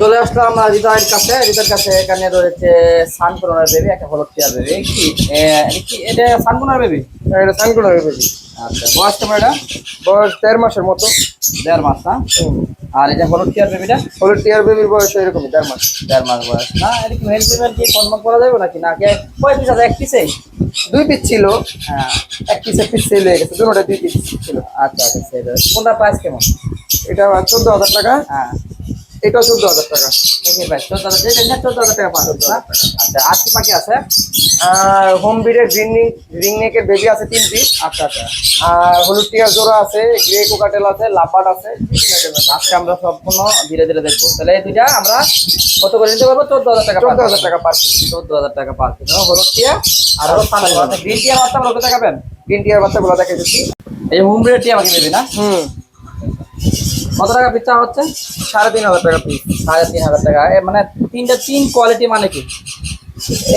চলে আসলাম হৃদয়ের কাছে। হৃদয়ের কাছে এখানে রয়েছে সানকোনার বেবি একটা হলুদ টিয়ার বেবি কি? এটা সানকোনার বেবি এটা সানগুলো বেবি আচ্ছা বয়স কেমন এটা? বয়স দেড় মাসের মতো। দেড় মাস না? আর এটা হলুদ টিয়ার বেবিটা হলুদ টিয়ার বেবির বয়স এরকমই দেড় মাস। দেড় মাস বয়স। না এটা কি মেল ফিমেল কি কনফার্ম করা যাবে নাকি? না কে কয় পিস আছে এক পিসেই দুই পিস ছিল। হ্যাঁ। এক পিসের পিস সেল হয়ে গেছে দুটোটা দুই পিস ছিল। আচ্ছা আচ্ছা সেটা কোনটা প্রাইস কেমন? এটা চোদ্দ হাজার টাকা। হ্যাঁ। এটাও চোদ্দ হাজার টাকা। চোদ্দ হাজার এটা চোদ্দ হাজার টাকা পাঁচ না আচ্ছা আর কি বাকি আছে? হোম বিডের রিং রিং নেকের বেবি আছে তিন পিস আচ্ছা আচ্ছা। আর হলুদ টিয়ার জোড়া আছে গ্রে কোকাটেল আছে লাপাট আছে। আজকে আমরা সম্পূর্ণ ধীরে ধীরে দেখব। তাহলে এই দুইটা আমরা কত করে নিতে পারব? চোদ্দ হাজার টাকা চোদ্দ হাজার টাকা পার পিস চোদ্দ হাজার টাকা পার হলুদ টিয়া আর হলো গ্রিন টিয়ার বাচ্চা আমরা দেখাবেন? গ্রিন টিয়ার বাচ্চাগুলো দেখে দিচ্ছি। এই হোম রেট টিয়া আমাকে দেবে না? হুম। কত টাকা পিস হচ্ছে? সাড়ে তিন হাজার টাকা পিস সাড়ে তিন হাজার টাকা। মানে তিনটা তিন কোয়ালিটি মানে কি?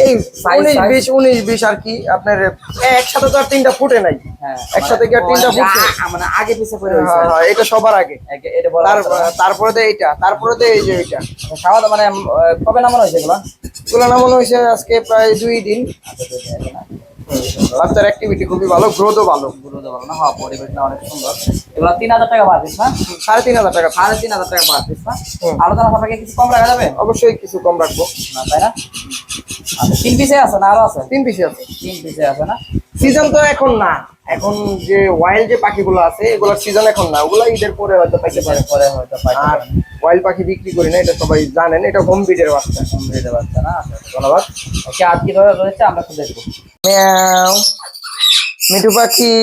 এই উনিশ বিশ উনিশ বিশ আর কি আপনার একসাথে তো আর তিনটা ফুটে নাই। হ্যাঁ একসাথে কি আর তিনটা মানে ফুটছে? আ- মানে আগে পিছে করে হ্যাঁ, হ্যাঁ, এটা সবার আগে। তারপরে তো এইটা তারপরে তো এই যে এইটা। খাওয়া দাওয়া মানে কবে নামানো হয়েছে এগুলো? তুলনা মনে হয়েছে আজকে প্রায় দুই দিন। বাচ্চার অ্যাক্টিভিটি খুবই ভালো গ্রোথও ভালো। গ্রোথও ভালো না? হ্যাঁ পরিবেশটা অনেক সুন্দর। এগুলো তিন হাজার টাকা পার পিস না? সাড়ে তিন হাজার টাকা সাড়ে তিন হাজার টাকা পার পিস না। আলোচনা সাপেক্ষে কিছু কম রাখা যাবে? অবশ্যই কিছু কম রাখব। না তাই না? আচ্ছা তিন পিসে আছে না আরও আছে? তিন পিসে আছে। তিন পিসে আছে না? সিজন তো এখন না। এখন যে ওয়াইল্ড যে পাখিগুলো আছে এগুলোর সিজন এখন না। ওগুলো ঈদের পরে হয়তো পাইতে পারে। পরে হয়তো আর ওয়াইল্ড পাখি বিক্রি করি না এটা সবাই জানেন। এটা হোম বিডের বাচ্চা। কম রেটে বাচ্চা না? ধন্যবাদ। ওকে আর কি ধরে রয়েছে আমরা একটু দেখব। মিয়াও মিঠু পাখি।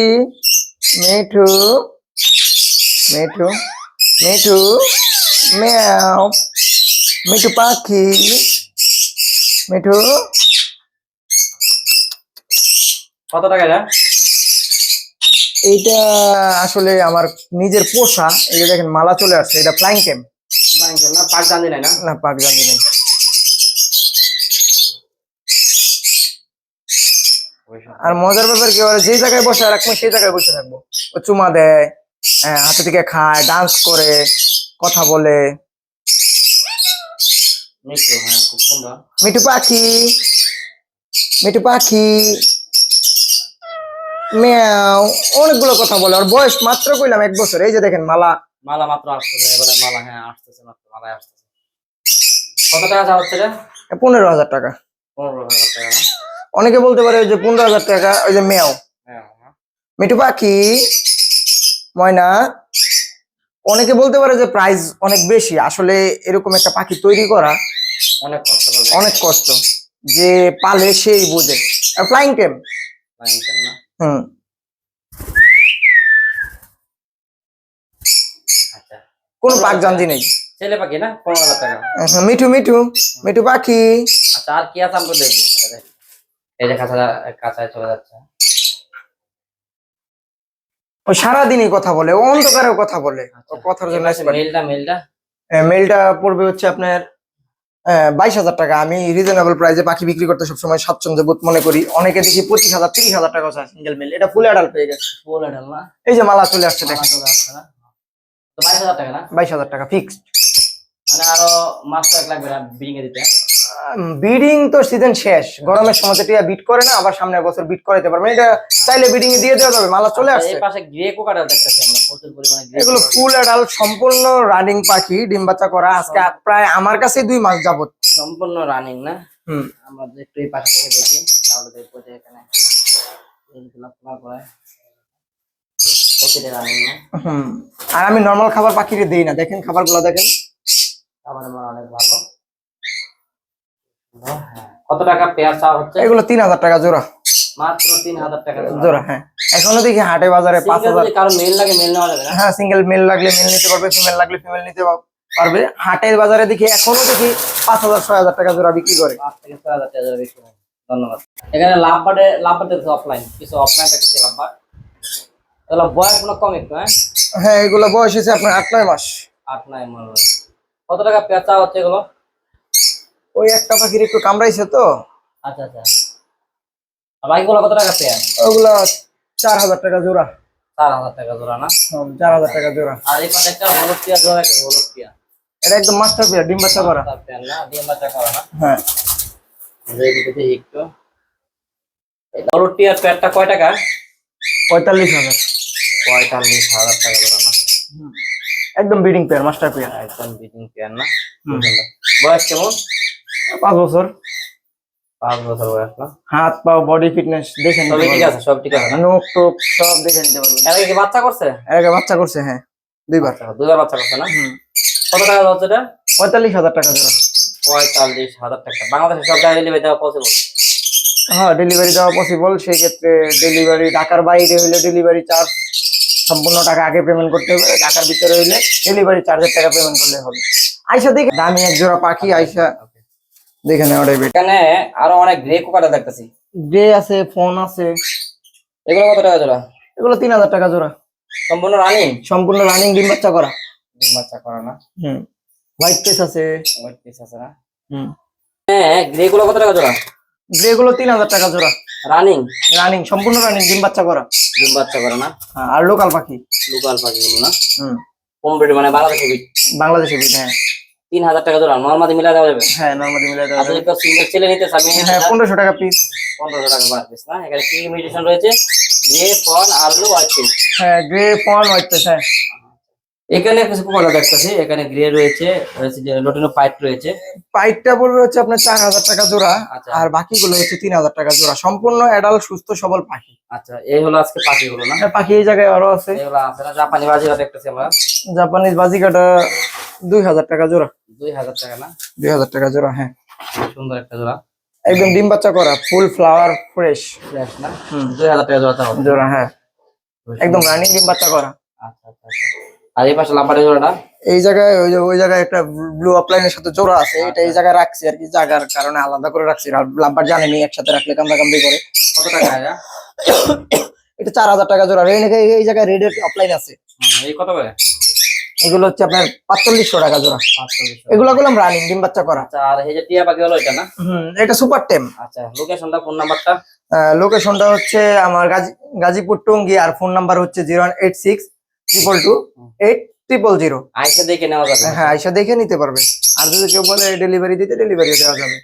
মিঠু। মিঠু। মিঠু। মিয়াও মিঠু পাখি। মিঠু। কত টাকা এটা? এইটা আসলে আমার নিজের পোষা। এই যে দেখেন মালা চলে আসছে। এটা ফ্লাইং ক্যাম্প না পাঁচ জানি না? না পাক জানি নেই আর মজার ব্যাপার কি ওরা যেই জায়গায় বসে রাখব সেই জায়গায় বসে থাকব। ও চুমা দেয় হ্যাঁ হাতে থেকে খায় ডান্স করে কথা বলে। মিঠু হ্যাঁ খুব সুন্দর। মিঠু পাখি মিঠু পাখি। মিয়াও অনেকগুলো কথা বলে। আর বয়স মাত্র কইলাম এক বছর। এই যে দেখেন মালা। মালা মাত্র আসতেছে এবারে মালা হ্যাঁ আসতেছে মাত্র মালায় আসতেছে। কত টাকা যা হচ্ছে রে? পনেরো হাজার টাকা। পনেরো হাজার টাকা অনেকে বলতে পারে ওই যে পনেরো হাজার টাকা ওই যে মেয়াও। হ্যাঁ হ্যাঁ। মিঠু পাখি ময়না অনেকে বলতে পারে যে প্রাইস অনেক বেশি। আসলে এরকম একটা পাখি তৈরি করা অনেক কষ্ট অনেক কষ্ট। যে পালে সেই বোঝে। ফ্লাইং টেম Flying cam না? হুম। আচ্ছা। কোনো পাক জানজি নেই। ছেলে পাখি না? পনেরো হাজার টাকা মিঠু মিঠু মিঠু পাখি। আচ্ছা আর কি আছে আমরা দেখব? এই যে কাঁচা কাঁচায় চলে যাচ্ছে। ও সারাদিনই কথা বলে অন্ধকারেও কথা বলে। কথার জন্য মেলটা মেলটা। মেলটা পড়বে হচ্ছে আপনার বাইশ হাজার টাকা। আমি রিজনেবল প্রাইসে পাখি বিক্রি করতে সবসময় স্বাচ্ছন্দ্য বোধ মনে করি। অনেকে দেখি পঁচিশ হাজার তিরিশ হাজার টাকা সিঙ্গেল মেল এটা ফুল অ্যাডাল পেয়ে গেছে। ফুল এডাল না? এই যে মালা চলে আসছে দেখা বাইশ হাজার টাকা না? বাইশ হাজার টাকা ফিক্সড মানে আরও মাস কয়েক লাগবে না এ দিতে। বিডিং তো সিজন শেষ। গরমের সময় তো বিট করে না আবার সামনের বছর বিট করাইতে পারবে এটা চাইলে বিডিং এ দিয়ে দেওয়া যাবে মালা চলে আচ্ছা, আসছে। এই পাশে গ্রে কোকাটাল দেখতেছি আমরা প্রচুর পরিমাণে গ্রে এগুলো ফুল অ্যাডাল সম্পূর্ণ রানিং পাখি ডিম বাচ্চা করা। আজকে প্রায় আমার কাছে দুই মাস যাবত সম্পূর্ণ রানিং না? হুম। আমরা যদি একটু এই পাশে থেকে দেখি তাহলে দেখব যে এখানে এইগুলো প্রতিটা রানিং না? হুম। আর আমি নর্মাল খাবার পাখিরে দেই না। দেখেন খাবারগুলো দেখেন। আমার আমার অনেক ভালো। কত টাকা পেয়ার চাওয়া হচ্ছে? এগুলো তিন হাজার টাকা জোড়া। মাত্র তিন হাজার টাকা জোড়া। হ্যাঁ। এখনও দেখি হাটে বাজারে পাঁচ হাজার। যদি কারও মেল লাগে মেল নেওয়া যাবে না? হ্যাঁ সিঙ্গেল মেল লাগলে মেল নিতে পারবে ফিমেল লাগলে ফিমেল নিতে পারবে। হাটের বাজারে দেখি এখনও দেখি পাঁচ হাজার ছয় হাজার টাকা জোড়া বিক্রি করে। পাঁচ থেকে ছয় হাজার টাকা বেশি হয়। ধন্যবাদ। এখানে লাভ বার্ডে লাভ বার্ডে অফলাইন কিছু অফলাইনটা কিছু লাভ বার্ড তাহলে বয়সগুলো কম একটু হ্যাঁ? হ্যাঁ এগুলো বয়স হয়েছে আপনার আট নয় মাস। আট নয় হয় কত টাকা পেয়ার চাওয়া হচ্ছে এগুলো? ওই একটা পাখির একটু কামড়াইছে তো। আচ্ছা আচ্ছা। আর বাকিগুলো কত টাকা পেয়ার ওগুলো চার হাজার টাকা জোড়া। চার হাজার টাকা জোড়া না? চার হাজার টাকা জোড়া। আর এই পাশে একটা হলুদ পেয়ার জোড়া একটা হলুদ পেয়ার এটা একদম মাস্টার পেয়ার ডিম বাচ্চা করা। না? ডিম বাচ্চা করা না? হ্যাঁ। একটু। পেয়ারটা কয় টাকা? পঁয়তাল্লিশ হাজার। পঁয়তাল্লিশ হাজার টাকা করে না? একদম ব্রিডিং পেয়ার মাস্টার পেয়ার একদম বিডিং পেয়ার না। বয়স কেমন? পাঁচ বছর। পাঁচ বছর বয়স না? হাত পা বডি ফিটনেস দেখে নিতে ঠিক আছে সব ঠিক আছে। নোক টোক সব দেখে নিতে পারবেন। এর কি বাচ্চা করছে? এর বাচ্চা করছে হ্যাঁ দুইবার। আচ্ছা, দুইবার বাচ্চা করছে না? কত টাকা হচ্ছে এটা? পঁয়তাল্লিশ হাজার টাকা জোড়া পঁয়তাল্লিশ হাজার টাকা। বাংলাদেশে সব জায়গায় ডেলিভারি দেওয়া পসিবল হ্যাঁ ডেলিভারি দেওয়া পসিবল সেই ক্ষেত্রে ডেলিভারি ঢাকার বাইরে হইলে ডেলিভারি চার্জ সম্পূর্ণ টাকা আগে পেমেন্ট করতে হবে। ঢাকার ভিতরে হইলে ডেলিভারি চার্জের টাকা পেমেন্ট করলে হবে। আইসা দেখে দামি এক জোড়া পাখি আইসা দেখে নেওয়াটাই এখানে আরও অনেক গ্রে কুকাটা দেখতেছি। গ্রে আছে ফোন আছে। এগুলো কত টাকা জোড়া? এগুলো তিন হাজার টাকা জোড়া। সম্পূর্ণ রানিং সম্পূর্ণ রানিং ডিম বাচ্চা করা। ডিম বাচ্চা করা না? হুম। হোয়াইট পেস আছে। ওয়েট পিস আছে না? হুম। হ্যাঁ গ্রে গুলো কত টাকা জোড়া? গ্রে গুলো তিন হাজার টাকা জোড়া। রানিং রানিং সম্পূর্ণ রানিং ডিম বাচ্চা করা। ডিম বাচ্চা করে না? হ্যাঁ, আর লোকাল পাখি। লোকাল পাখিগুলো না? হুম। কম ব্রিড মানে বাংলাদেশে বিট বাংলাদেশে বিট হ্যাঁ। তিন হাজার টাকা জোড়া নর্মালি মিলা দেওয়া যাবে? হ্যাঁ নর্মালি মিলাই দেওয়া আচ্ছা যাবে। কেউ সিঙ্গেল ছেলে নিতে চাবে হ্যাঁ পনেরোশো টাকা পিস পনেরোশো টাকা পার পিস না? এখানে কি ইমিটেশন রয়েছে? গ্রে ফন আর হলো হোয়াইট পিস হ্যাঁ গ্রে ফোন হোয়াইট পেস হ্যাঁ। এখানে কিছু কুকাটা দেখতেছি। এখানে গ্রে রয়েছে রয়েছে যে লোটিনো পাইট রয়েছে। পাইপটা পড়বে হচ্ছে আপনার চার হাজার টাকা জোড়া আচ্ছা। আর বাকিগুলো হচ্ছে তিন হাজার টাকা জোড়া। সম্পূর্ণ অ্যাডাল্ট সুস্থ সবল পাখি। আচ্ছা এই হলো আজকে পাখিগুলো না? পাখি এই জায়গায় আরও আছে। জাপানি বাজিরা দেখতেছি আমরা। জাপানিজ বাজিকাটা দুই হাজার টাকা জোড়া। দুই হাজার টাকা না? দুই হাজার টাকা জোড়া হ্যাঁ। সুন্দর একটা জোড়া। একদম ডিম বাচ্চা করা ফুল ফ্লাওয়ার ফ্রেশ। ফ্রেশ না? হুম দুই হাজার টাকা জোড়া হবে। জোড়া হ্যাঁ। একদম রানিং ডিম বাচ্চা করা। আচ্ছা আচ্ছা আচ্ছা। আর এই পাশে লাম্বারের জোড়াটা? এই জায়গায় ওই যে ওই জায়গায় একটা ব্লু আপলাইনের সাথে জোড়া আছে। এটা এই জায়গায় রাখছি আর কি জায়গার কারণে আলাদা করে রাখছি। লাম্বার জানেনি একসাথে রাখলে কামড়া কামড়ি করে। কত টাকা এটা চার হাজার টাকা জোড়া। রেড এই জায়গায় রেডের আপলাইন আছে। এই কত করে? এগুলো হচ্ছে আপনার পাঁচচল্লিশশো টাকা জোড়া। এগুলো গুলাম রানিং ডিম বাচ্চা করা। আচ্ছা আর এই যে টিয়া পাখি হলো এটা না? হুম এটা সুপার টেম আচ্ছা লোকেশনটা ফোন নাম্বারটা লোকেশনটা হচ্ছে আমার গাজী গাজীপুর টঙ্গী আর ফোন নাম্বার হচ্ছে zero eight six triple two eight triple zero আইসে দেখে নেওয়া যাবে। হ্যাঁ আইসা দেখে নিতে পারবে। আর যদি কেউ বলে ডেলিভারি দিতে ডেলিভারি দেওয়া যাবে।